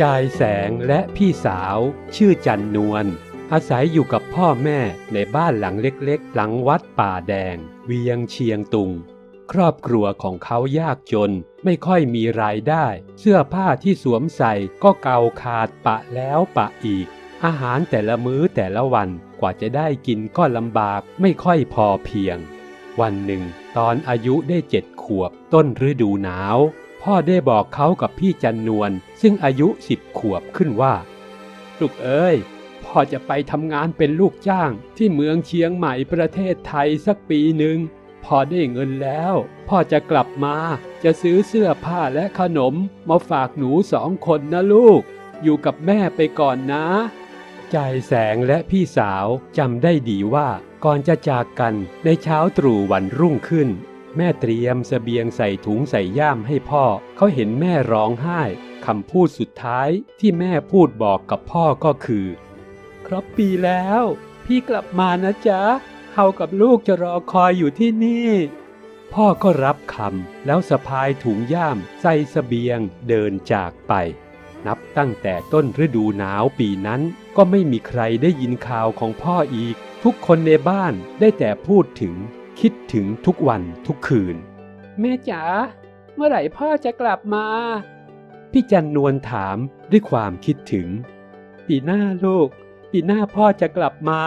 จายแสงและพี่สาว ชื่อจันนวลอาศัยอยู่กับพ่อแม่ในบ้านหลังเล็กๆ หลังวัดป่าแดง เวียงเชียงตุง ครอบครัวของเขายากจนไม่ค่อยมีรายได้ เสื้อผ้าที่สวมใส่ก็เก่าขาดปะแล้วปะอีก อาหารแต่ละมื้อแต่ละวันกว่าจะได้กินก็ลำบากไม่ค่อยพอเพียง วันหนึ่ง ตอนอายุได้เจ็ดขวบต้นฤดูหนาว พ่อได้บอกเขากับพี่จันนวลซึ่งอายุสิบขวบขึ้นว่า ลูกเอ้ย พ่อจะไปทำงานเป็นลูกจ้างที่เมืองเชียงใหม่ประเทศไทยสักปีหนึ่งพอได้เงินแล้ว พ่อจะกลับมา จะซื้อเสื้อผ้าและขนม มาฝากหนูสองคนนะลูก อยู่กับแม่ไปก่อนนะ ใจแสงและพี่สาวจำได้ดีว่าก่อนจะจากกันในเช้าตรู่วันรุ่งขึ้น แม่เตรียมสเสบียงใส่ถุงใส่ย่ามให้พ่อ เขาเห็นแม่ร้องไห้คำพูดสุดท้ายที่แม่พูดบอกกับพ่อก็คือ ครบปีแล้ว พี่กลับมานะจ๊ะเฮากับลูกจะรอคอยอยู่ที่นี่ พ่อก็รับคำแล้วสะพายถุงย่ามใส่สเสบียงเดินจากไป นับตั้งแต่ต้นฤดูหนาวปีนั้นก็ไม่มีใครได้ยินข่าวของพ่ออีก ทุกคนในบ้านได้แต่พูดถึง คิดถึงทุกวันทุกคืน แม่จ๋าเมื่อไหร่พ่อจะกลับมา พี่จันนวลถามด้วยความคิดถึง ปีหน้าลูก ปีหน้าพ่อจะกลับมา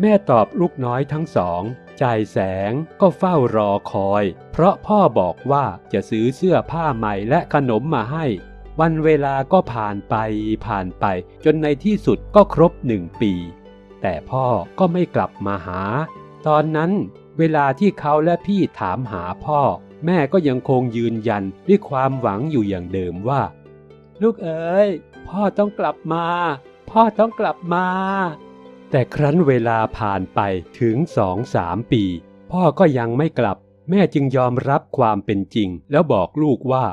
แม่ตอบลูกน้อยทั้งสองจ่ายแสงก็เฝ้ารอคอย เพราะพ่อบอกว่าจะซื้อเสื้อผ้าใหม่และขนมมาให้ วันเวลาก็ผ่านไปผ่านไป จนในที่สุดก็ครบหนึ่งปี แต่พ่อก็ไม่กลับมาหา ตอนนั้น เวลาที่เขาและพี่ถามหาพ่อ แม่ก็ยังคงยืนยันด้วยความหวังอยู่อย่างเดิมว่า ลูกเอ๋ยพ่อต้องกลับมา พ่อต้องกลับมา แต่ครั้นเวลาผ่านไปถึงสองสามปี พ่อก็ยังไม่กลับ แม่จึงยอมรับความเป็นจริง แล้วบอกลูกว่า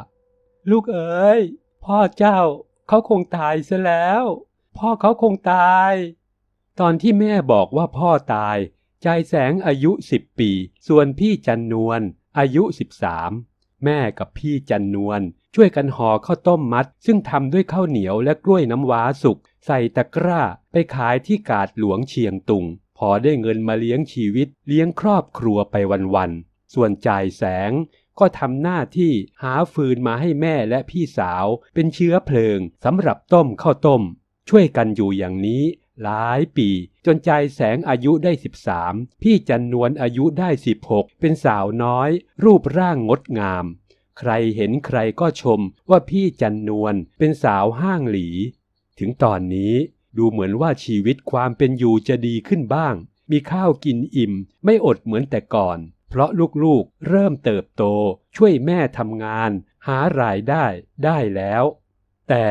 ลูกเอ๋ยพ่อเจ้าเขาคงตายซะแล้ว พ่อเขาคงตาย ตอนที่แม่บอกว่าพ่อตาย ใจแสงอายุสิบปี ส่วนพี่จันนวลอายุสิบสามแม่กับพี่จันนวลช่วยกันห่อข้าวต้มมัด ซึ่งทำด้วยข้าวเหนียวและกล้วยน้ำว้าสุก ใส่ตะกร้า ไปขายที่กาดหลวงเชียงตุง พอได้เงินมาเลี้ยงชีวิต เลี้ยงครอบครัวไปวันๆ ส่วนจ่ายแสงก็ทำหน้าที่หาฟืนมาให้แม่และพี่สาว เป็นเชื้อเพลิงสำหรับต้มข้าวต้ม ช่วยกันอยู่อย่างนี้ หลายปี จนใจแสงอายุได้ 13 พี่จันนวลอายุได้ 16 เป็นสาวน้อย รูปร่างงดงาม ใครเห็นใครก็ชมว่าพี่จันนวลเป็นสาวห้างหลี ถึงตอนนี้ดูเหมือนว่าชีวิตความเป็นอยู่จะดีขึ้นบ้าง มีข้าวกินอิ่ม ไม่อดเหมือนแต่ก่อน เพราะลูกๆเริ่มเติบโต ช่วยแม่ทำงาน หารายได้ได้แล้ว แต่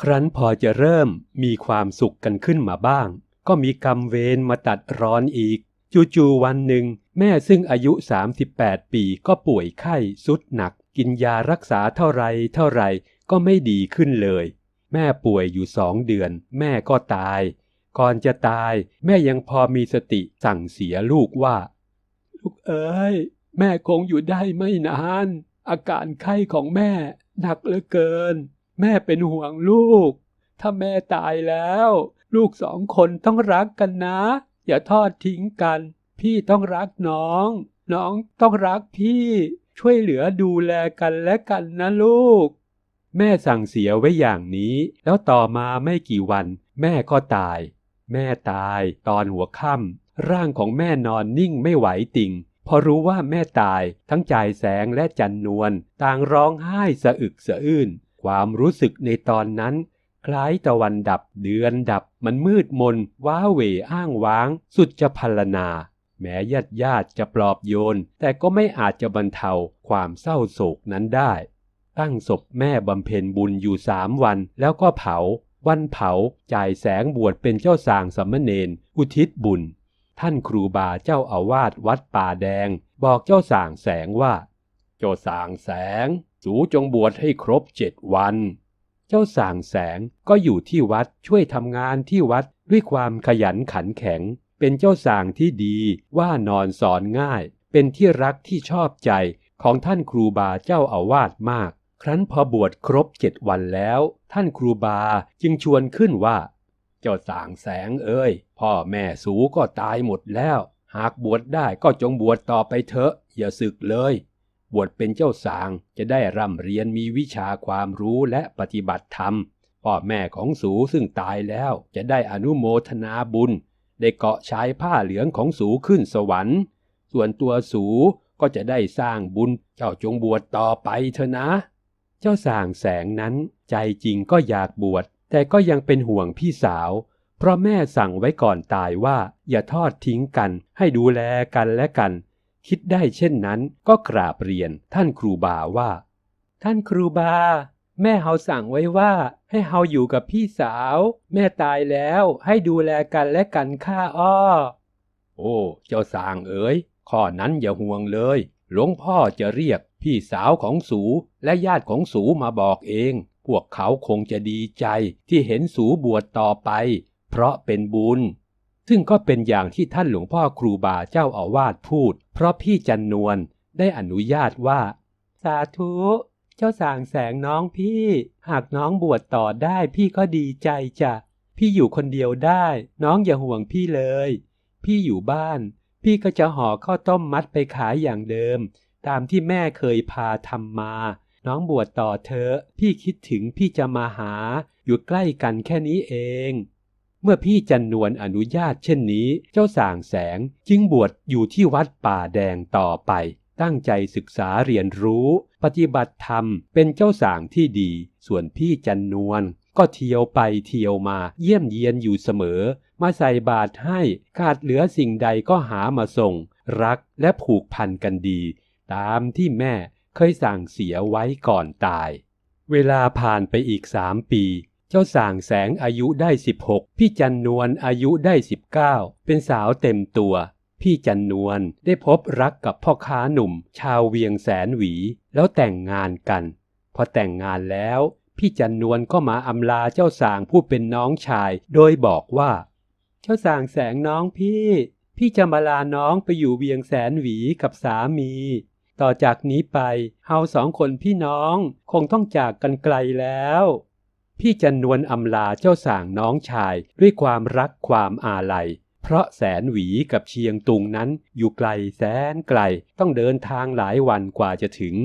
ครั้นพอจะเริ่มมีความสุขกันขึ้นมาบ้าง ก็มีกรรมเวรมาตัดร้อนอีก จู่ๆวันหนึ่ง แม่ซึ่งอายุ 38 ปีก็ป่วยไข้สุดหนัก กินยารักษาเท่าไรเท่าไรก็ไม่ดีขึ้นเลย แม่ป่วยอยู่สองเดือน แม่ก็ตาย ก่อนจะตายแม่ยังพอมีสติสั่งเสียลูกว่า ลูกเอ๋ยแม่คงอยู่ได้ไม่นาน อาการไข้ของแม่หนักเหลือเกิน แม่เป็นห่วงลูก ถ้าแม่ตายแล้ว ลูกสองคนต้องรักกันนะ อย่าทอดทิ้งกัน พี่ต้องรักน้อง น้องต้องรักพี่ ช่วยเหลือดูแลกันและกันนะลูก แม่สั่งเสียไว้อย่างนี้ แล้วต่อมาไม่กี่วัน แม่ก็ตาย แม่ตายตอนหัวค่ำร่างของแม่นอนนิ่งไม่ไหวติ่งพอรู้ว่าแม่ตายทั้งจ่ายแสงและจันนวลต่างร้องไห้สะอึกสะอื้น ความรู้สึกในตอนนั้น คล้ายตะวันดับเดือนดับมันมืดมน ว้าเหวอ้างว้าง สุดจะพรรณนาแม้ญาติญาติจะปลอบโยน แต่ก็ไม่อาจจะบรรเทาความเศร้าโศกนั้นได้ ตั้งศพแม่บำเพ็ญบุญอยู่สามวันแล้วก็เผา วันเผาจ่ายแสงบวชเป็นเจ้าสางสัมมเนนอุทิศบุญ ท่านครูบาเจ้าอาวาสวัดป่าแดง บอกเจ้าสางแสงว่า เจ้าสางแสง สูจงบวชให้ครบเจ็ดวัน เจ้าสางแสงก็อยู่ที่วัดช่วยทำงานที่วัดด้วยความขยันขันแข็ง เป็นเจ้าสางที่ดีว่านอนสอนง่าย เป็นที่รักที่ชอบใจของท่านครูบาเจ้าอาวาสมาก ครั้นพอบวชครบเจ็ดวันแล้ว ท่านครูบาจึงชวนขึ้นว่า เจ้าสางแสงเอ้ย พ่อแม่สูก็ตายหมดแล้ว หากบวชได้ก็จงบวชต่อไปเถอะ อย่าสึกเลย บวชเป็นเจ้าสางจะได้ร่ำเรียนมีวิชาความรู้และปฏิบัติธรรม พ่อแม่ของสูซึ่งตายแล้วจะได้อนุโมทนาบุญ ได้เกาะชายผ้าเหลืองของสูขึ้นสวรรค์ ส่วนตัวสูก็จะได้สร้างบุญเจ้าจงบวชต่อไปเถอะนะ เจ้าสางแสงนั้นใจจริงก็อยากบวชแต่ก็ยังเป็นห่วงพี่สาว เพราะแม่สั่งไว้ก่อนตายว่าอย่าทอดทิ้งกันให้ดูแลกันและกัน คิดได้เช่นนั้นก็กราบเรียนท่านครูบาว่า ท่านครูบา แม่เฮาสั่งไว้ว่า ให้เฮาอยู่กับพี่สาว แม่ตายแล้วให้ดูแลกันและกันข้าอ้อ โอ้เจ้าสางเอ๋ยข้อนั้นอย่าห่วงเลย หลวงพ่อจะเรียกพี่สาวของสูและญาติของสูมาบอกเอง พวกเขาคงจะดีใจที่เห็นสูบวชต่อไป เพราะเป็นบุญ ซึ่งก็เป็นอย่างที่ท่านหลวงพ่อครูบาเจ้าอาวาสพูด เพราะพี่จันนวลได้อนุญาตว่า สาธุ เจ้าสางแสงน้องพี่ หากน้องบวชต่อได้พี่ก็ดีใจจ้ะ พี่อยู่คนเดียวได้ น้องอย่าห่วงพี่เลย พี่อยู่บ้าน พี่ก็จะห่อข้าวต้มมัดไปขายอย่างเดิม ตามที่แม่เคยพาทำมา น้องบวชต่อเธอะ พี่คิดถึงพี่จะมาหา อยู่ใกล้กันแค่นี้เอง เมื่อพี่จันนวลอนุญาตเช่นนี้ เจ้าสางแสงจึงบวชอยู่ที่วัดป่าแดงต่อไป ตั้งใจศึกษาเรียนรู้ ปฏิบัติธรรมเป็นเจ้าสางที่ดี ส่วนพี่จันนวลก็เที่ยวไปเที่ยวมาเยี่ยมเยียนอยู่เสมอ มาใส่บาตรให้ขาดเหลือสิ่งใดก็หามาส่ง รักและผูกพันกันดี ตามที่แม่เคยสั่งเสียไว้ก่อนตาย เวลาผ่านไปอีกสามปี เจ้าส่างแสงอายุได้ 16 พี่จันนวลอายุได้ 19 เป็นสาวเต็มตัว พี่จันนวลได้พบรักกับพ่อค้าหนุ่ม ชาวเวียงแสนหวี แล้วแต่งงานกัน พอแต่งงานแล้ว พี่จันนวลก็มาอำลาเจ้าสางผู้เป็นน้องชาย โดยบอกว่า เจ้าสางแสงน้องพี่ พี่จะมาลาน้องไปอยู่เวียงแสนหวีกับสามีต่อจากนี้ไป เฮาสองคนพี่น้องคงต้องจากกันไกลแล้ว พี่จันนวลอำลาเจ้าสางน้องชายด้วยความรักความอาลัย เพราะแสนหวีกับเชียงตุงนั้นอยู่ไกลแสนไกลต้องเดินทางหลายวันกว่าจะถึง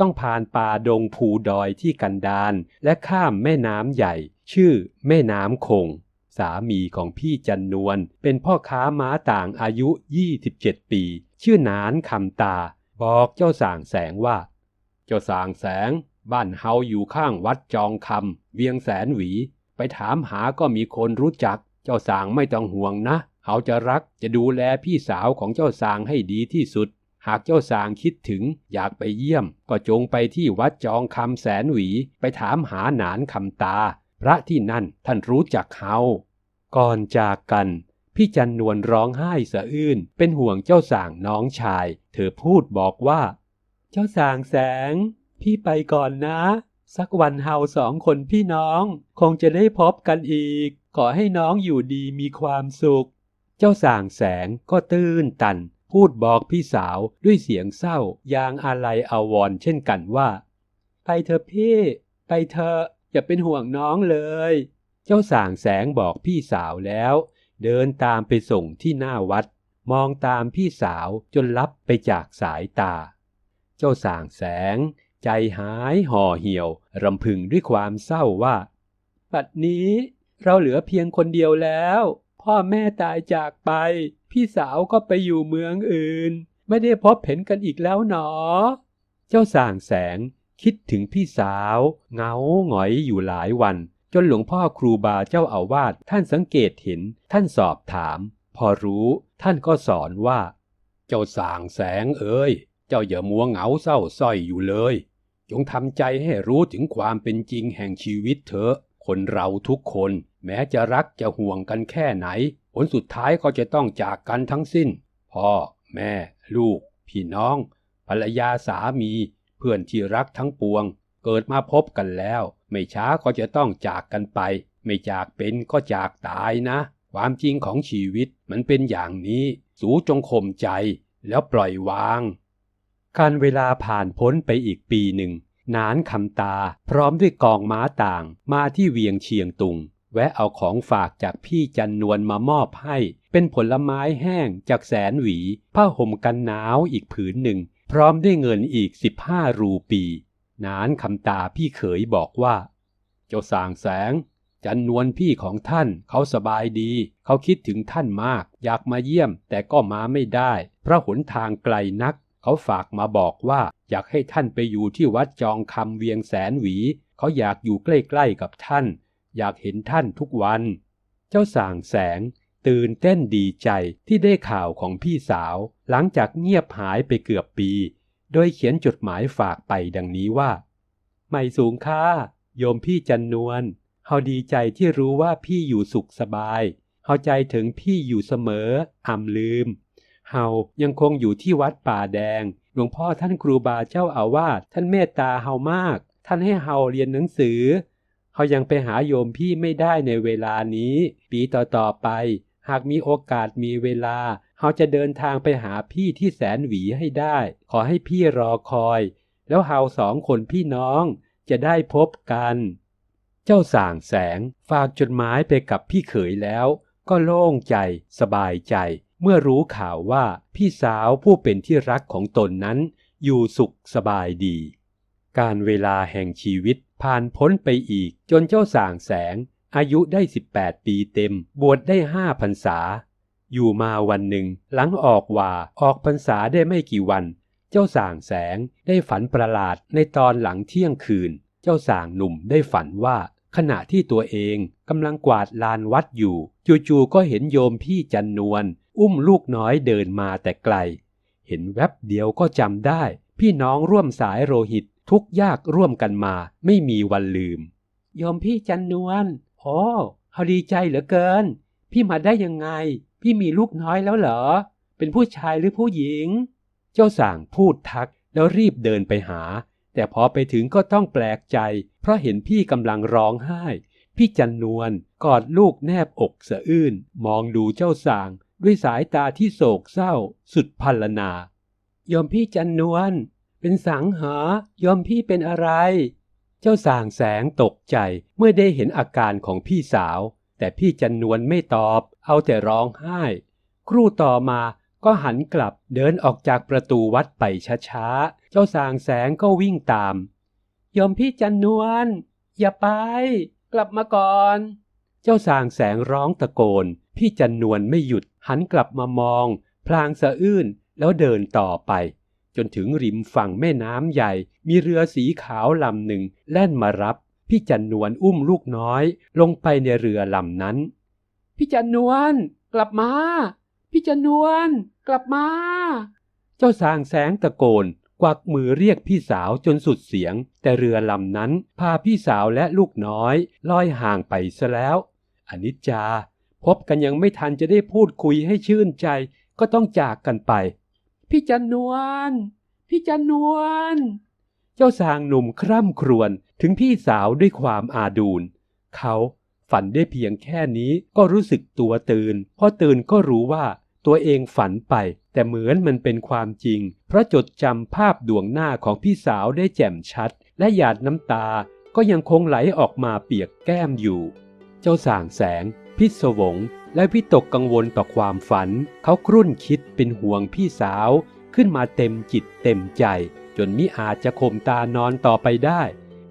ต้องผ่านป่าดงภูดอยที่กันดารและข้ามแม่น้ำใหญ่ ชื่อแม่น้ำคง สามีของพี่จันนวลเป็นพ่อค้าม้าต่างอายุ 27 ปี ชื่อนานคำตา บอกเจ้าสางแสงว่า เจ้าสางแสง บ้านเฮาอยู่ข้างวัดจองคำเวียงแสนหวี ไปถามหาก็มีคนรู้จัก เจ้าสางไม่ต้องห่วงนะ เฮาจะรักจะดูแลพี่สาวของเจ้าสางให้ดีที่สุด หากเจ้าสางคิดถึงอยากไปเยี่ยม ก็จงไปที่วัดจองคำแสนหวี ไปถามหาหนานคำตา พระที่นั่นท่านรู้จักเฮา ก่อนจากกันพี่จันนวลร้องไห้สะอื้นเป็นห่วงเจ้าสางน้องชาย เธอพูดบอกว่า เจ้าสางแสง พี่ไปก่อนนะ สักวันเฮาสองคนพี่น้อง คงจะได้พบกันอีก ขอให้น้องอยู่ดีมีความสุข เจ้าสางแสงก็ตื้นตัน พูดบอกพี่สาวด้วยเสียงเศร้ายางอาลัยอาวรเช่นกันว่า ไปเถอะพี่ ไปเถอะอย่าเป็นห่วงน้องเลย เจ้าสางแสงบอกพี่สาวแล้ว เดินตามไปส่งที่หน้าวัด มองตามพี่สาวจนลับไปจากสายตา เจ้าสางแสง ใจหายห่อเหี่ยว รำพึงด้วยความเศร้าว่า ปัดนี้เราเหลือเพียงคนเดียวแล้ว พ่อแม่ตายจากไป พี่สาวก็ไปอยู่เมืองอื่น ไม่ได้พบเห็นกันอีกแล้วหนอ เจ้าสางแสงคิดถึงพี่สาวเหงาหงอยอยู่หลายวัน จนหลวงพ่อครูบาเจ้าอาวาสท่านสังเกตเห็น ท่านสอบถาม พอรู้ ท่านก็สอนว่า เจ้าสางแสงเอ้ย เจ้าอย่ามัวเหงาเศร้าส้อยอยู่เลย จงทำใจให้รู้ถึงความเป็นจริงแห่งชีวิตเถอะ คนเราทุกคน แม้จะรักจะห่วงกันแค่ไหน ผลสุดท้ายก็จะต้องจากกันทั้งสิ้น พ่อ แม่ ลูก พี่น้อง ภรรยาสามี เพื่อนที่รักทั้งปวง เกิดมาพบกันแล้ว ไม่ช้าก็จะต้องจากกันไป ไม่จากเป็นก็จากตายนะ ความจริงของชีวิตมันเป็นอย่างนี้ สูจงข่มใจแล้วปล่อยวาง การเวลาผ่านพ้นไปอีกปีหนึ่ง นานคำตา พร้อมด้วยกองม้าต่างมาที่เวียงเชียงตุง แวะเอาของฝากจากพี่จันนวลมามอบให้ เป็นผลไม้แห้งจากแสนหวี ผ้าห่มกันหนาวอีกผืนหนึ่ง พร้อมด้วยเงินอีกสิบห้ารูปี นานคำตาพี่เขยบอกว่า เจ้าสางแสง จันนวลพี่ของท่านเขาสบายดี เขาคิดถึงท่านมาก อยากมาเยี่ยมแต่ก็มาไม่ได้ เพราะหนทางไกลนัก เขาฝากมาบอกว่าอยากให้ท่านไปอยู่ที่วัดจองคำเวียงแสนหวี เขาอยากอยู่ใกล้ๆกับท่าน อยากเห็นท่านทุกวัน เจ้าส่างแสง ตื่นเต้นดีใจที่ได้ข่าวของพี่สาว หลังจากเงียบหายไปเกือบปี โดยเขียนจดหมายฝากไปดังนี้ว่า ไม่สูงค่าโยมพี่จันนวลเฮาดีใจที่รู้ว่าพี่อยู่สุขสบาย เฮาใจถึงพี่อยู่เสมออ่ำลืม เฮายังคงอยู่ที่วัดป่าแดง หลวงพ่อท่านครูบาเจ้าอาวาสท่านเมตตาเฮามาก ท่านให้เฮาเรียนหนังสือเฮายังไปหาโยมพี่ไม่ได้ในเวลานี้ ปีต่อๆไป หากมีโอกาสมีเวลาเฮาจะเดินทางไปหาพี่ที่แสนหวีให้ได้ ขอให้พี่รอคอย แล้วเฮาสองคนพี่น้องจะได้พบกัน เจ้าส่างแสงฝากจดหมายไปกับพี่เขยแล้ว ก็โล่งใจ สบายใจ เมื่อรู้ข่าวว่าพี่สาวผู้เป็นที่รักของตนนั้น อยู่สุขสบายดี การเวลาแห่งชีวิตผ่านพ้นไปอีกจนเจ้าส่างแสง อายุได้ 18 ปีเต็ม บวชได้ห้าพรรษา อยู่มาวันหนึ่ง หลังออกว่าออกพรรษาได้ไม่กี่วัน เจ้าส่างแสงได้ฝันประหลาดในตอนหลังเที่ยงคืน เจ้าส่างหนุ่มได้ฝันว่าขณะที่ตัวเองกำลังกวาดลานวัดอยู่ จู่ๆก็เห็นโยมพี่จันนวล อุ้มลูกน้อยเดินมาแต่ไกล เห็นแวบเดียวก็จำได้ พี่น้องร่วมสายโลหิตทุกยากร่วมกันมาไม่มีวันลืมโยมพี่จันนวลโอ้เขาดีใจเหลือเกิน พี่มาได้ยังไง พี่มีลูกน้อยแล้วเหรอ เป็นผู้ชายหรือผู้หญิง เจ้าส่างพูดทักแล้วรีบเดินไปหา แต่พอไปถึงก็ต้องแปลกใจ เพราะเห็นพี่กำลังร้องไห้ พี่จันนวลกอดลูกแนบอกสะอื้น มองดูเจ้าส่าง ด้วยสายตาที่โศกเศร้าสุดพันลนา ยอมพี่จันนวลเป็นสังหายอมพี่เป็นอะไร เจ้าสางแสงตกใจเมื่อได้เห็นอาการของพี่สาว แต่พี่จันนวลไม่ตอบ เอาแต่ร้องไห้ ครู่ต่อมาก็หันกลับเดินออกจากประตูวัดไปช้าๆ เจ้าสางแสงก็วิ่งตาม ยอมพี่จันนวลอย่าไป กลับมาก่อน เจ้าสางแสงร้องตะโกน พี่จันนวลไม่หยุดหันกลับมามอง พลางสะอื้นแล้วเดินต่อไป จนถึงริมฝั่งแม่น้ำใหญ่ มีเรือสีขาวลำหนึ่งแล่นมารับ พี่จันนวลอุ้มลูกน้อย ลงไปในเรือลำนั้น พี่จันนวลกลับมา พี่จันนวลกลับมา เจ้าสางแสงตะโกนกวักมือเรียกพี่สาวจนสุดเสียง แต่เรือลำนั้น พาพี่สาวและลูกน้อยลอยห่างไปซะแล้วอนิจจา พบกันยังไม่ทันจะได้พูดคุยให้ชื่นใจ ก็ต้องจากกันไป พี่จันนวลพี่จันนวลเจ้าสางหนุ่มคร่ำครวญถึงพี่สาวด้วยความอาดูลเขาฝันได้เพียงแค่นี้ก็รู้สึกตัวตื่นพอตื่นก็รู้ว่าตัวเองฝันไป แต่เหมือนมันเป็นความจริง เพราะจดจำภาพดวงหน้าของพี่สาวได้แจ่มชัด และหยาดน้ำตาก็ยังคงไหลออกมาเปียกแก้มอยู่ เจ้าส่างแสง พิศวงและวิตกกังวลต่อความฝัน เขาครุ่นคิดเป็นห่วงพี่สาวขึ้นมาเต็มจิตเต็มใจ จนมิอาจจะข่มตานอนต่อไปได้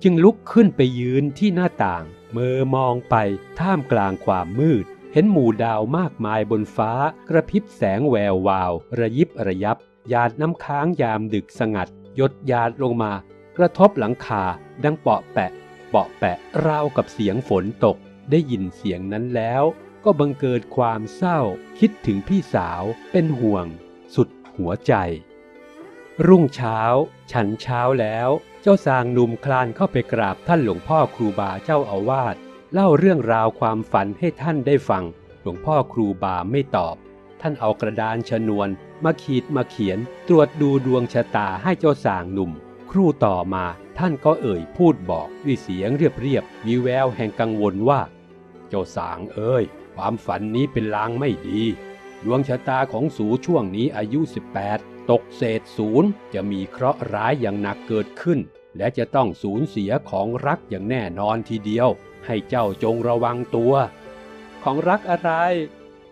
จึงลุกขึ้นไปยืนที่หน้าต่างเมื่อมองไปท่ามกลางความมืด เห็นหมู่ดาวมากมายบนฟ้ากระพริบแสงแวววาว ระยิบระยับหยาดน้ำค้างยามดึกสงัดหยดหยาดลงมา กระทบหลังคาดังเปาะแปะ เปาะแปะราวกับเสียงฝนตก ได้ยินเสียงนั้นแล้ว ก็บังเกิดความเศร้า คิดถึงพี่สาวเป็นห่วง สุดหัวใจ รุ่งเช้า ฉันเช้าแล้ว เจ้าสางหนุ่มคลานเข้าไปกราบท่านหลวงพ่อครูบาเจ้าอาวาสเล่าเรื่องราวความฝันให้ท่านได้ฟัง หลวงพ่อครูบาไม่ตอบ ท่านเอากระดานชนวนมาขีดมาเขียน ตรวจดูดวงชะตาให้เจ้าสางหนุ่ม ครู่ต่อมาท่านก็เอ่ยพูดบอกด้วยเสียงเรียบๆมีแววแห่งกังวลว่า เจ้าสางเอ้ย ความฝันนี้เป็นลางไม่ดี ดวงชะตาของสูช่วงนี้อายุ 18 ตกเศษศูนย์จะมีเคราะห์ร้ายอย่างหนักเกิดขึ้น และจะต้องสูญเสียของรักอย่างแน่นอนทีเดียว ให้เจ้าจงระวังตัว ของรักอะไร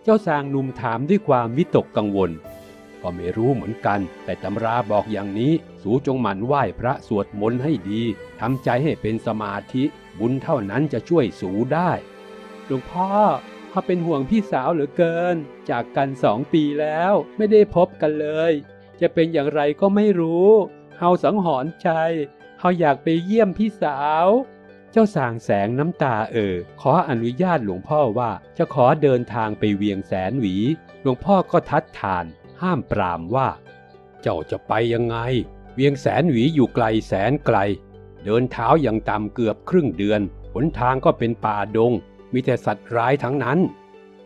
เจ้าสางหนุ่มถามด้วยความวิตกกังวลก็ไม่รู้เหมือนกัน แต่ตำราบอกอย่างนี้ สูจงหมั่นไหว้พระสวดมนต์ให้ดี ทำใจให้เป็นสมาธิ บุญเท่านั้นจะช่วยสูได้ หลวงพ่อเขาเป็นห่วงพี่สาวเหลือเกิน จากกันสองปีแล้วไม่ได้พบกันเลย จะเป็นอย่างไรก็ไม่รู้เฮาสังหรณ์ใจเฮาอยากไปเยี่ยมพี่สาว เจ้าสางแสงน้ำตาเอ่อขออนุญาตหลวงพ่อว่าจะขอเดินทางไปเวียงแสนหวี หลวงพ่อก็ทัดทาน ห้ามปรามว่า เจ้าจะไปยังไง เวียงแสนหวีอยู่ไกลแสนไกล เดินเท้าอย่างต่ำเกือบครึ่งเดือนหนทางก็เป็นป่าดง มีแต่สัตว์ร้ายทั้งนั้น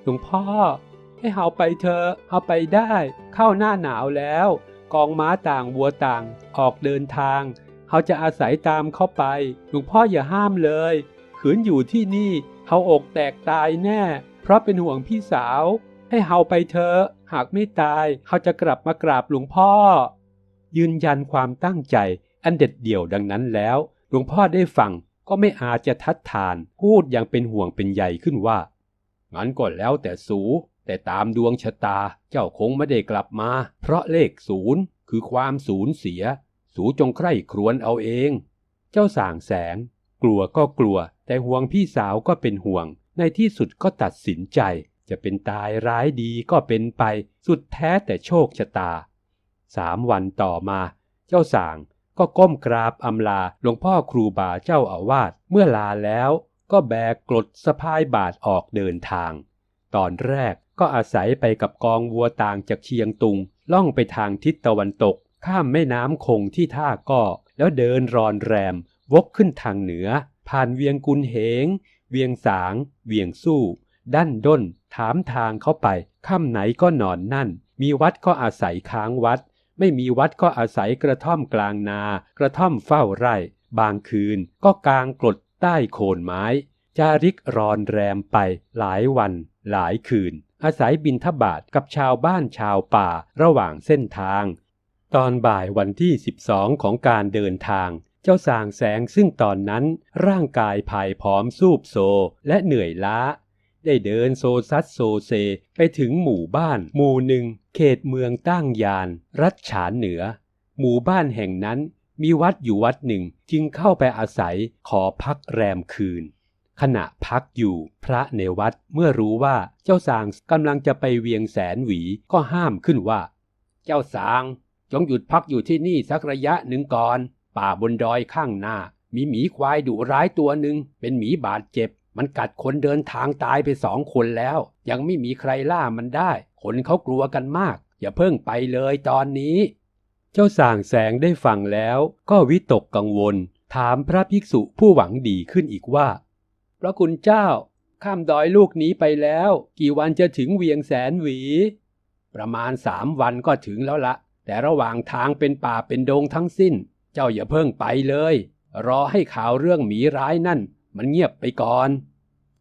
หลวงพ่อ ให้เฮาไปเถอะเฮาไปได้ เข้าหน้าหนาวแล้ว กองม้าต่างวัวต่างออกเดินทางเฮาจะอาศัยตามเข้าไป หลวงพ่ออย่าห้ามเลย ขืนอยู่ที่นี่เฮาอกแตกตายแน่ เพราะเป็นห่วงพี่สาว ให้เฮาไปเถอะ หากไม่ตายเฮาจะกลับมากราบหลวงพ่อ ยืนยันความตั้งใจอันเด็ดเดี่ยวดังนั้นแล้ว หลวงพ่อได้ฟัง ก็ไม่อาจจะทัดทานพูดอย่างเป็นห่วงเป็นใยขึ้นว่า งั้นก็แล้วแต่สู แต่ตามดวงชะตาเจ้าคงไม่ได้กลับมา เพราะเลขศูนย์คือความสูญเสีย สูจงใคร่ครวญเอาเอง เจ้าสางแสง กลัวก็กลัว แต่ห่วงพี่สาวก็เป็นห่วง ในที่สุดก็ตัดสินใจ จะเป็นตายร้ายดีก็เป็นไป สุดแท้แต่โชคชะตาสามวันต่อมา เจ้าสาง ก็ก้มกราบอำลาหลวงพ่อครูบาเจ้าอาวาสเมื่อลาแล้วก็แบกกรดสะพายบาทออกเดินทาง ตอนแรกก็อาศัยไปกับกองวัวต่างจากเชียงตุง ล่องไปทางทิศตะวันตก ข้ามแม่น้ำคงที่ท่าก้อแล้วเดินรอนแรม วกขึ้นทางเหนือ ผ่านเวียงกุนเหง เวียงสาง เวียงสู้ด้านด้น ถามทางเข้าไป ค่ำไหนก็นอนนั่น มีวัดก็อาศัยค้างวัด ไม่มีวัดก็อาศัยกระท่อมกลางนา กระท่อมเฝ้าไร่ บางคืนก็กางกรดใต้โคนไม้ จาริกรอนแรมไปหลายวัน หลายคืน อาศัยบินทบาทกับชาวบ้านชาวป่าระหว่างเส้นทาง ตอนบ่ายวันที่ 12 ของการเดินทาง เจ้าสางแสงซึ่งตอนนั้นร่างกายผายผอมสูบโซและเหนื่อยล้า ได้เดินโซซัดโซเซไปถึงหมู่บ้าน หมู่หนึ่ง เขตเมืองตั้งยาน รัชฉานเหนือ หมู่บ้านแห่งนั้นมีวัดอยู่วัดหนึ่งจึงเข้าไปอาศัยขอพักแรมคืน ขณะพักอยู่พระในวัดเมื่อรู้ว่าเจ้าสางกำลังจะไปเวียงแสนหวีก็ห้ามขึ้นว่า เจ้าสาง จงหยุดพักอยู่ที่นี่สักระยะหนึ่งก่อน ป่าบนดอยข้างหน้า มีหมีควายดุร้ายตัวหนึ่งเป็นหมีบาดเจ็บ มันกัดคนเดินทางตายไปสองคนแล้ว ยังไม่มีใครล่ามันได้ คนเขากลัวกันมาก อย่าเพิ่งไปเลยตอนนี้ เจ้าส่างแสงได้ฟังแล้ว ก็วิตกกังวล ถามพระภิกษุผู้หวังดีขึ้นอีกว่า พระคุณเจ้า ข้ามดอยลูกนี้ไปแล้ว กี่วันจะถึงเวียงแสนหวี ประมาณสามวันก็ถึงแล้วละ แต่ระหว่างทางเป็นป่าเป็นดงทั้งสิ้น เจ้าอย่าเพิ่งไปเลย รอให้ข่าวเรื่องหมีร้ายนั่น มันเงียบไปก่อน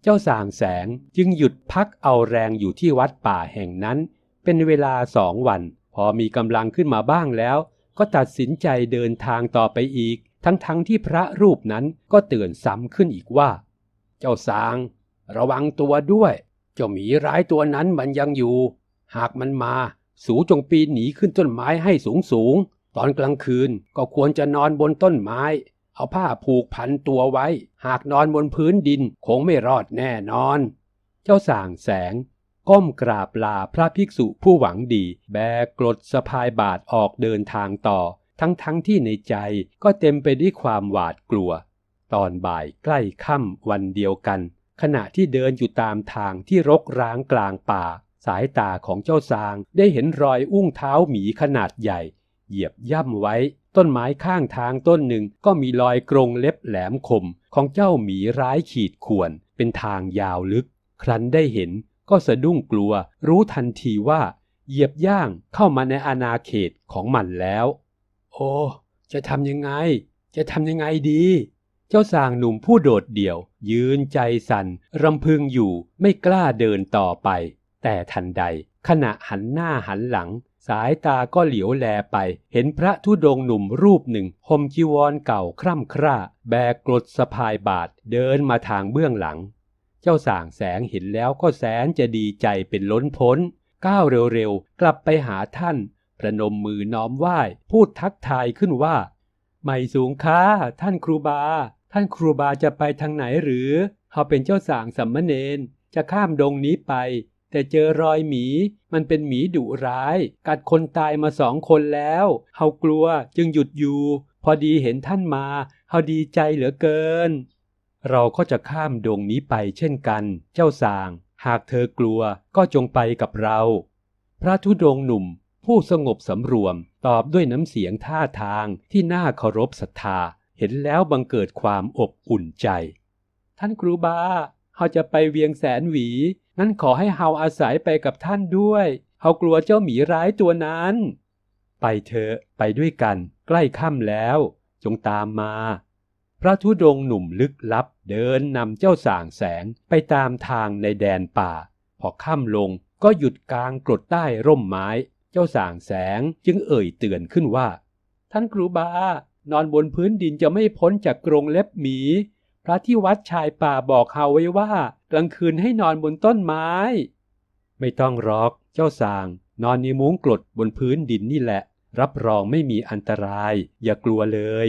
เจ้าส่างแสงจึงหยุดพักเอาแรงอยู่ที่วัดป่าแห่งนั้น เป็นเวลาสองวัน พอมีกำลังขึ้นมาบ้างแล้ว ก็ตัดสินใจเดินทางต่อไปอีก ทั้งๆทที่พระรูปนั้นก็เตือนซ้ำขึ้นอีกว่า เจ้าสางระวังตัวด้วย เจ้าหมีร้ายตัวนั้นมันยังอยู่ หากมันมา สูจงปีนหนีขึ้นต้นไม้ให้สูงสูงๆตอนกลางคืนก็ควรจะนอนบนต้นไม้ เอาผ้าผูกพันตัวไว้ หากนอนบนพื้นดินคงไม่รอดแน่นอน เจ้าส่างแสง ก้มกราบลาพระภิกษุผู้หวังดี แบกกรดสะพายบาทออกเดินทางต่อ ทั้งๆทที่ในใจก็เต็มไปด้วยความหวาดกลัว ตอนบ่ายใกล้ค่ำวันเดียวกัน ขณะที่เดินอยู่ตามทางที่รกร้างกลางป่า สายตาของเจ้าซางได้เห็นรอยอุ้งเท้าหมีขนาดใหญ่ เหยียบย่ำไว้ ต้นไม้ข้างทางต้นหนึ่งก็มีรอยกรงเล็บแหลมคม ของเจ้าหมีร้ายขีดข่วน เป็นทางยาวลึก ครั้นได้เห็นก็สะดุ้งกลัว รู้ทันทีว่า เหยียบย่างเข้ามาในอาณาเขตของมันแล้ว โอ้ จะทำยังไง จะทำยังไงดี เจ้าสางหนุ่มผู้โดดเดี่ยว ยืนใจสั่นรำพึงอยู่ไม่กล้าเดินต่อไป แต่ทันใด ขณะหันหน้าหันหลัง สายตาก็เหลียวแลไป เห็นพระธุดงค์หนุ่มรูปหนึ่งห่มจีวรเก่าคร่ำคร่า แบกกรดสะพายบาทเดินมาทางเบื้องหลัง เจ้าส่างแสงเห็นแล้วก็แสนจะดีใจเป็นล้นพ้น ก้าวเร็วๆ กลับไปหาท่าน ประนมมือน้อมไหว้ พูดทักทายขึ้นว่า ไม่สูงค้าท่านครูบา ท่านครูบาจะไปทางไหนหรือเขาเป็นเจ้าสางสัมมเนนจะข้ามดงนี้ไป แต่เจอรอยหมี มันเป็นหมีดุร้าย กัดคนตายมาสองคนแล้ว เฮากลัวจึงหยุดอยู่ พอดีเห็นท่านมา เฮาดีใจเหลือเกิน เราก็จะข้ามดงนี้ไปเช่นกัน เจ้าสาง หากเธอกลัวก็จงไปกับเรา พระธุดงค์หนุ่ม ผู้สงบสำรวม ตอบด้วยน้ำเสียงท่าทางที่น่าเคารพศรัทธา เห็นแล้วบังเกิดความอบอุ่นใจ ท่านครูบาเฮาจะไปเวียงแสนหวีงั้นขอให้เฮาอาศัยไปกับท่านด้วยเฮากลัวเจ้าหมีร้ายตัวนั้น ไปเถอะไปด้วยกัน ใกล้ค่ำแล้ว จงตามมา พระธุดงค์หนุ่มลึกลับเดินนำเจ้าส่างแสงไปตามทางในแดนป่า พอค่ำลงก็หยุดกลางกรดใต้ร่มไม้ เจ้าส่างแสงจึงเอ่ยเตือนขึ้นว่า ท่านครูบา นอนบนพื้นดินจะไม่พ้นจากกรงเล็บหมี พระที่วัดชายป่าบอกเฮาไว้ว่า กลางคืนให้นอนบนต้นไม้ ไม่ต้องรอกเจ้าสาง นอนในมุ้งกรดบนพื้นดินนี่แหละ รับรองไม่มีอันตราย อย่ากลัวเลย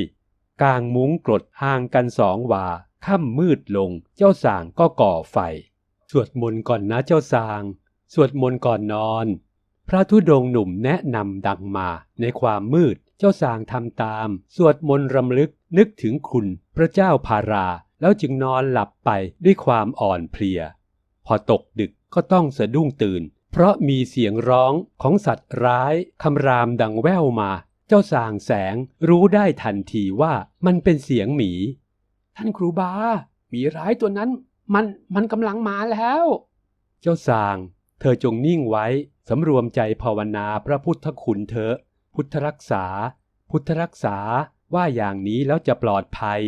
กลางมุ้งกรดห่างกันสองวาค่ำมืดลง เจ้าสางก็ก่อไฟ สวดมนต์ก่อนนะเจ้าสาง สวดมนต์ก่อนนอน พระธุดงค์หนุ่มแนะนำดังมา ในความมืด เจ้าสางทำตาม สวดมนต์รำลึกนึกถึงคุณ พระเจ้าพารา แล้วจึงนอนหลับไปด้วยความอ่อนเพลีย พอตกดึกก็ต้องสะดุ้งตื่น เพราะมีเสียงร้องของสัตว์ร้ายคำรามดังแว่วมา เจ้าสางแสงรู้ได้ทันทีว่ามันเป็นเสียงหมี ท่านครูบา หมีร้ายตัวนั้น มันมันกำลังมาแล้ว เจ้าสางเธอจงนิ่งไว้สำรวมใจภาวนาพระพุทธคุณเถอะ พุทธรักษา พุทธรักษาว่าอย่างนี้แล้วจะปลอดภัย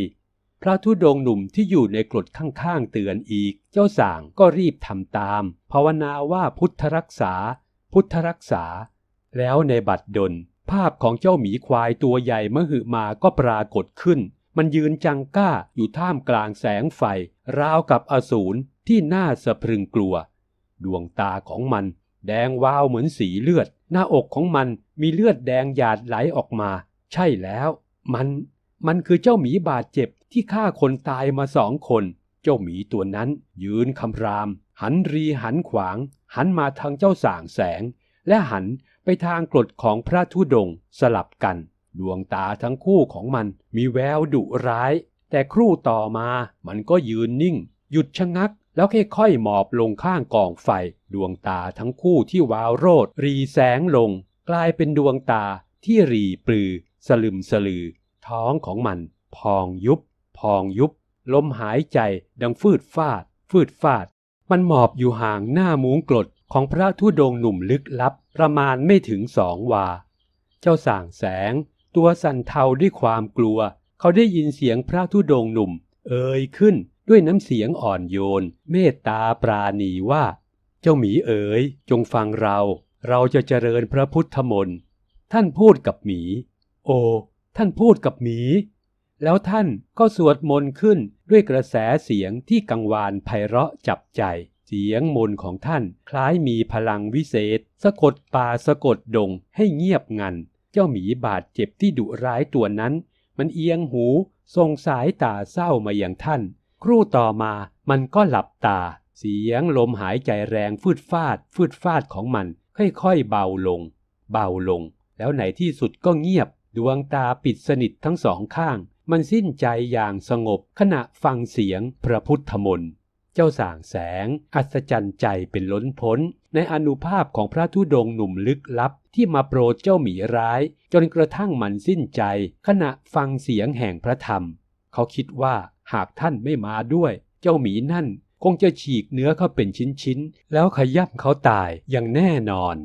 พระธุดงหนุ่มที่อยู่ในกรดข้างๆเตือนอีก เจ้าสางก็รีบทำตาม ภาวนาว่าพุทธรักษา พุทธรักษา แล้วในบัดดล ภาพของเจ้าหมีควายตัวใหญ่มหึมาก็ปรากฏขึ้น มันยืนจังก้าอยู่ท่ามกลางแสงไฟ ราวกับอสูรที่น่าสะพรึงกลัว ดวงตาของมัน แดงวาวเหมือนสีเลือด หน้าอกของมันมีเลือดแดงหยาดไหลออกมา ใช่แล้ว มัน มันคือเจ้าหมีบาดเจ็บ ที่ฆ่าคนตายมาสองคน เจ้าหมีตัวนั้น ยืนคำราม หันรีหันขวาง หันมาทางเจ้าส่างแสง และหันไปทางกรดของพระธุดงสลับกัน ดวงตาทั้งคู่ของมันมีแววดุร้าย แต่ครู่ต่อมามันก็ยืนนิ่ง หยุดชะงักแล้วค่อยๆหมอบลงข้างกองไฟ ดวงตาทั้งคู่ที่วาวโรด รีแสงลง กลายเป็นดวงตาที่รีปลือ สลึมสลือ ท้องของมัน พองยุบ พองยุบ ลมหายใจดังฟืดฟาด ฟืดฟาด มันหมอบอยู่ห่างหน้ามุ้งกรดของพระธุดงหนุ่มลึกลับประมาณไม่ถึงสองวา เจ้าส่างแสง ตัวสั่นเทาด้วยความกลัว เขาได้ยินเสียงพระธุดงหนุ่ม เอ่ยขึ้นด้วยน้ำเสียงอ่อนโยน เมตตาปราณีว่า เจ้าหมีเอ๋ย จงฟังเรา เราจะเจริญพระพุทธมนต์ท่านพูดกับหมี โอ ท่านพูดกับหมี แล้วท่านก็สวดมนต์ขึ้นด้วยกระแสเสียงที่กังวานไพเราะจับใจ เสียงมนต์ของท่านคล้ายมีพลังวิเศษ สะกดป่าสะกดดงให้เงียบงัน เจ้าหมีบาดเจ็บที่ดุร้ายตัวนั้น มันเอียงหูส่งสายตาเศร้ามาอย่างท่าน ครู่ต่อมามันก็หลับตา เสียงลมหายใจแรงฟืดฟาด ฟืดฟาดของมัน ค่อยๆเบาลง เบาลง แล้วในที่สุดก็เงียบ ดวงตาปิดสนิททั้งสองข้าง มันสิ้นใจอย่างสงบขณะฟังเสียงพระพุทธมนต์เจ้าสางแสง อัศจรรย์ใจเป็นล้นพ้น ในอนุภาพของพระธุดงหนุ่มลึกลับ ที่มาโปรดเจ้าหมีร้าย จนกระทั่งมันสิ้นใจ ขณะฟังเสียงแห่งพระธรรม เขาคิดว่าหากท่านไม่มาด้วย เจ้าหมีนั่นคงจะฉีกเนื้อเขาเป็นชิ้นๆ แล้วขย่ำเขาตายอย่างแน่นอน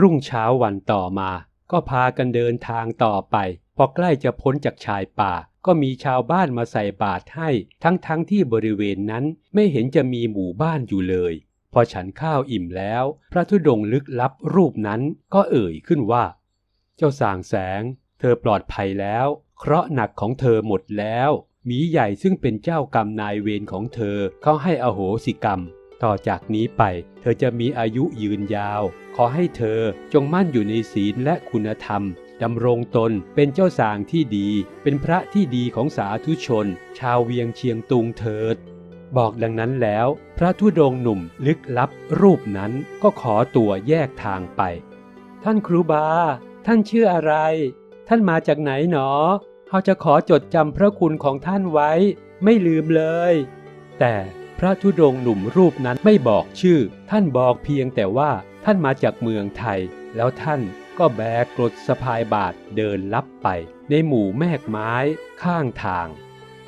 รุ่งเช้าวันต่อมา ก็พากันเดินทางต่อไป พอใกล้จะพ้นจากชายป่า ก็มีชาวบ้านมาใส่บาตรให้ ทั้งๆทที่บริเวณนั้นไม่เห็นจะมีหมู่บ้านอยู่เลย พอฉันข้าวอิ่มแล้ว พระธุดงลึกลับรูปนั้นก็เอ่ยขึ้นว่า เจ้าสางแสง เธอปลอดภัยแล้ว เคราะห์หนักของเธอหมดแล้วหมีใหญ่ซึ่งเป็นเจ้ากรรมนายเวรของเธอเขาให้อโหสิกรรม ต่อจากนี้ไป เธอจะมีอายุยืนยาว ขอให้เธอจงมั่นอยู่ในศีลและคุณธรรมดำรงตนเป็นเจ้าสางที่ดี เป็นพระที่ดีของสาธุชน ชาวเวียงเชียงตุงเถิด บอกดังนั้นแล้ว พระธุดงหนุ่มลึกลับรูปนั้นก็ขอตัวแยกทางไป ท่านครูบา ท่านชื่ออะไร ท่านมาจากไหนหนอเขาจะขอจดจำพระคุณของท่านไว้ ไม่ลืมเลย แต่ ระธุดงค์หนุ่มรูปนั้นไม่บอกชื่อ ท่านบอกเพียงแต่ว่าท่านมาจากเมืองไทย แล้วท่านก็แบกกรดสะพายบาทเดินลับไป ในหมู่แมกไม้ข้างทาง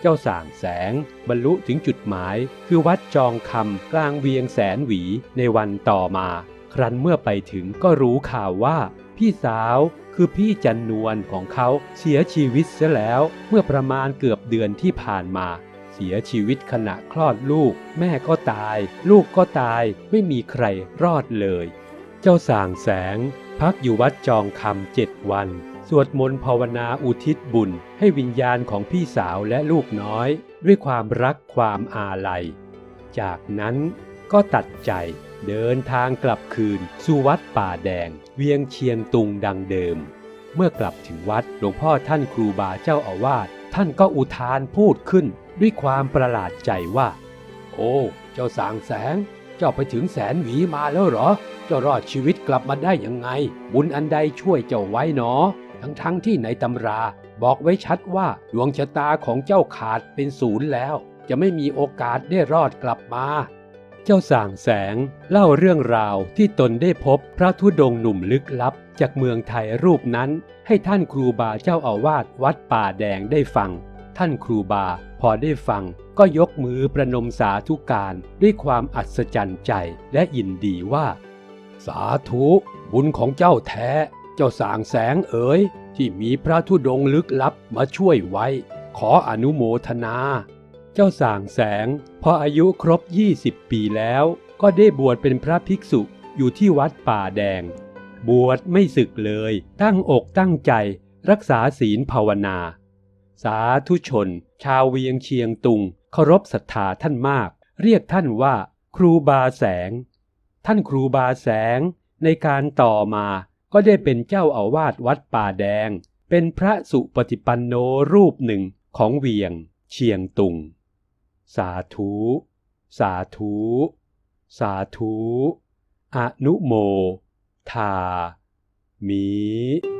เจ้าส่างแสง บรรลุถึงจุดหมาย คือวัดจองคำกลางเวียงแสนหวีในวันต่อมา ครั้นเมื่อไปถึงก็รู้ข่าวว่า พี่สาวคือพี่จันนวลของเขาเสียชีวิตเสียแล้วเมื่อประมาณเกือบเดือนที่ผ่านมา เสียชีวิตขณะคลอดลูก แม่ก็ตาย ลูกก็ตายไม่มีใครรอดเลย เจ้าส่างแสง พักอยู่วัดจองคำเจ็ดวัน สวดมนต์ภาวนาอุทิศบุญ ให้วิญญาณของพี่สาวและลูกน้อย ด้วยความรักความอาลัย จากนั้นก็ตัดใจเดินทางกลับคืนสู่วัดป่าแดง เวียงเชียงตุงดังเดิม เมื่อกลับถึงวัดหลวงพ่อท่านครูบาเจ้าอาวาส ท่านก็อุทานพูดขึ้นด้วยความประหลาดใจว่า โอ้ เจ้าสางแสง เจ้าไปถึงแสนหวีมาแล้วเหรอ เจ้ารอดชีวิตกลับมาได้ยังไง บุญอันใดช่วยเจ้าไว้หนอ ทั้งทั้งที่ในตำราบอกไว้ชัดว่าดวงชะตาของเจ้าขาดเป็นศูนย์แล้ว จะไม่มีโอกาสได้รอดกลับมา เจ้าสางแสงเล่าเรื่องราวที่ตนได้พบพระธุดงหนุ่มลึกลับ จากเมืองไทยรูปนั้น ให้ท่านครูบาเจ้าอาวาสวัดป่าแดงได้ฟัง ท่านครูบาพอได้ฟัง ก็ยกมือประนมสาธุการด้วยความอัศจรรย์ใจและยินดีว่า สาธุบุญของเจ้าแท้ เจ้าสางแสงเอ๋ยที่มีพระธุดงลึกลับมาช่วยไว้ ขออนุโมทนา เจ้าส่างแสง พออายุครบ 20 ปีแล้ว ก็ได้บวชเป็นพระภิกษุอยู่ที่วัดป่าแดง บวชไม่สึกเลย ตั้งอกตั้งใจ รักษาศีลภาวนา สาธุชน ชาวเวียงเชียงตุงเคารพศรัทธาท่านมาก เรียกท่านว่า ครูบาแสง ท่านครูบาแสง ในการต่อมาก็ได้เป็นเจ้าอาวาสวัดป่าแดง เป็นพระสุปฏิปันโนรูปหนึ่งของเวียง เชียงตุง สาธุ สาธุ สาธุ อนุโม ทามิ「